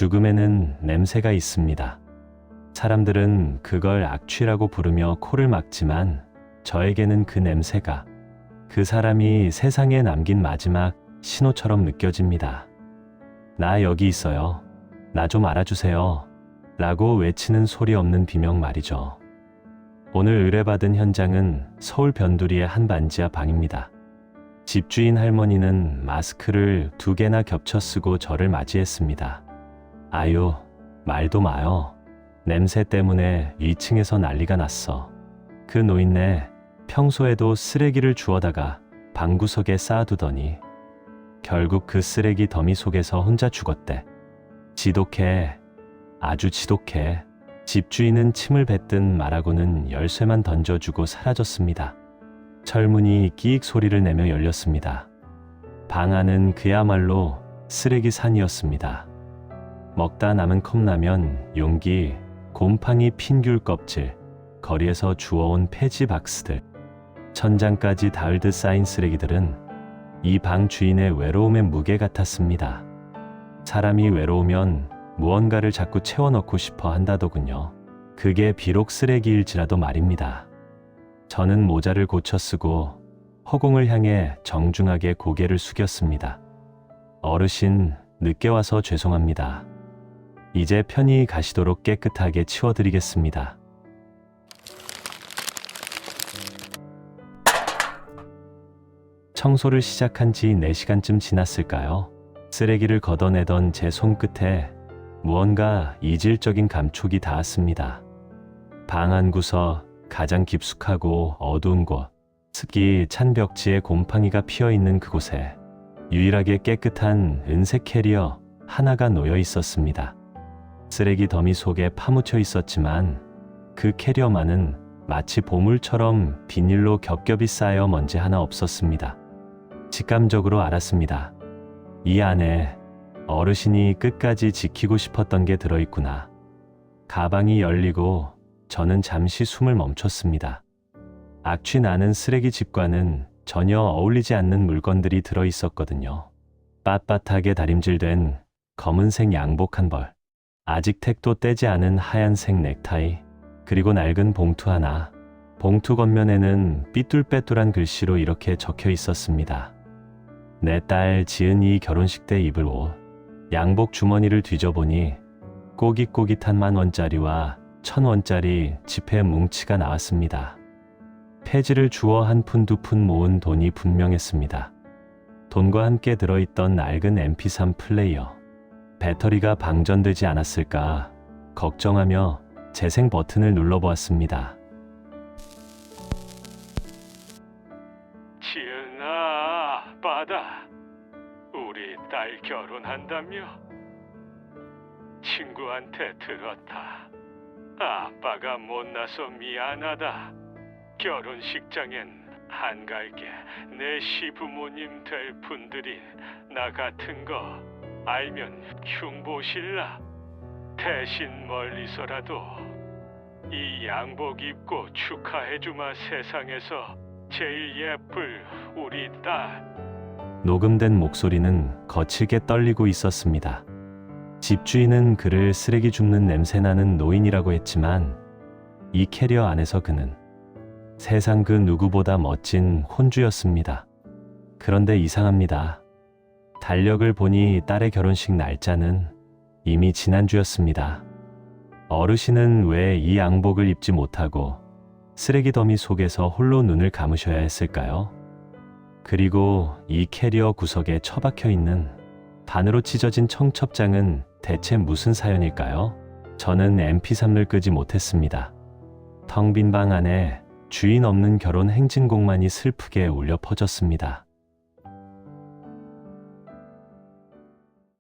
죽음에는 냄새가 있습니다. 사람들은 그걸 악취라고 부르며 코를 막지만 저에게는 그 냄새가 그 사람이 세상에 남긴 마지막 신호처럼 느껴집니다. 나 여기 있어요. 나 좀 알아주세요. 라고 외치는 소리 없는 비명 말이죠. 오늘 의뢰받은 현장은 서울 변두리의 한 반지하 방입니다. 집주인 할머니는 마스크를 두 개나 겹쳐 쓰고 저를 맞이했습니다. 아유, 말도 마요. 냄새 때문에 2층에서 난리가 났어. 그 노인네 평소에도 쓰레기를 주워다가 방구석에 쌓아두더니 결국 그 쓰레기 더미 속에서 혼자 죽었대. 지독해. 아주 지독해. 집주인은 침을 뱉듯 말하고는 열쇠만 던져주고 사라졌습니다. 철문이 끼익 소리를 내며 열렸습니다. 방 안은 그야말로 쓰레기 산이었습니다. 먹다 남은 컵라면, 용기, 곰팡이 핀귤 껍질, 거리에서 주워온 폐지 박스들, 천장까지 닿을 듯 쌓인 쓰레기들은 이 방 주인의 외로움의 무게 같았습니다. 사람이 외로우면 무언가를 자꾸 채워넣고 싶어 한다더군요. 그게 비록 쓰레기일지라도 말입니다. 저는 모자를 고쳐 쓰고 허공을 향해 정중하게 고개를 숙였습니다. 어르신, 늦게 와서 죄송합니다. 이제 편히 가시도록 깨끗하게 치워드리겠습니다. 청소를 시작한 지 4시간쯤 지났을까요? 쓰레기를 걷어내던 제 손끝에 무언가 이질적인 감촉이 닿았습니다. 방한 구석 가장 깊숙하고 어두운 곳, 습기 찬 벽지에 곰팡이가 피어 있는 그곳에 유일하게 깨끗한 은색 캐리어 하나가 놓여 있었습니다. 쓰레기 더미 속에 파묻혀 있었지만 그 캐리어만은 마치 보물처럼 비닐로 겹겹이 쌓여 먼지 하나 없었습니다. 직감적으로 알았습니다. 이 안에 어르신이 끝까지 지키고 싶었던 게 들어있구나. 가방이 열리고 저는 잠시 숨을 멈췄습니다. 악취 나는 쓰레기 집과는 전혀 어울리지 않는 물건들이 들어 있었거든요. 빳빳하게 다림질된 검은색 양복 한 벌, 아직 택도 떼지 않은 하얀색 넥타이, 그리고 낡은 봉투 하나. 봉투 겉면에는 삐뚤빼뚤한 글씨로 이렇게 적혀 있었습니다. 내 딸 지은이 결혼식 때 입을 옷. 양복 주머니를 뒤져보니 꼬깃꼬깃한 만 원짜리와 천 원짜리 지폐 뭉치가 나왔습니다. 폐지를 주워 한 푼 두푼 모은 돈이 분명했습니다. 돈과 함께 들어있던 낡은 MP3 플레이어. 배터리가 방전되지 않았을까 걱정하며 재생 버튼을 눌러보았습니다. 지은아, 받아. 우리 딸 결혼한다며? 친구한테 들었다. 아빠가 못나서 미안하다. 결혼식장엔 안 갈게. 내 시부모님 될 분들이 나 같은 거 알면 흉보실라. 대신 멀리서라도 이 양복 입고 축하해주마 세상에서 제일 예쁠 우리 딸. 녹음된 목소리는 거칠게 떨리고 있었습니다. 집주인은 그를 쓰레기 줍는 냄새나는 노인이라고 했지만 이 캐리어 안에서 그는 세상 그 누구보다 멋진 혼주였습니다. 그런데 이상합니다. 달력을 보니 딸의 결혼식 날짜는 이미 지난주였습니다. 어르신은 왜 이 양복을 입지 못하고 쓰레기 더미 속에서 홀로 눈을 감으셔야 했을까요? 그리고 이 캐리어 구석에 처박혀 있는 반으로 찢어진 청첩장은 대체 무슨 사연일까요? 저는 MP3을 끄지 못했습니다. 텅 빈 방 안에 주인 없는 결혼 행진곡만이 슬프게 울려 퍼졌습니다.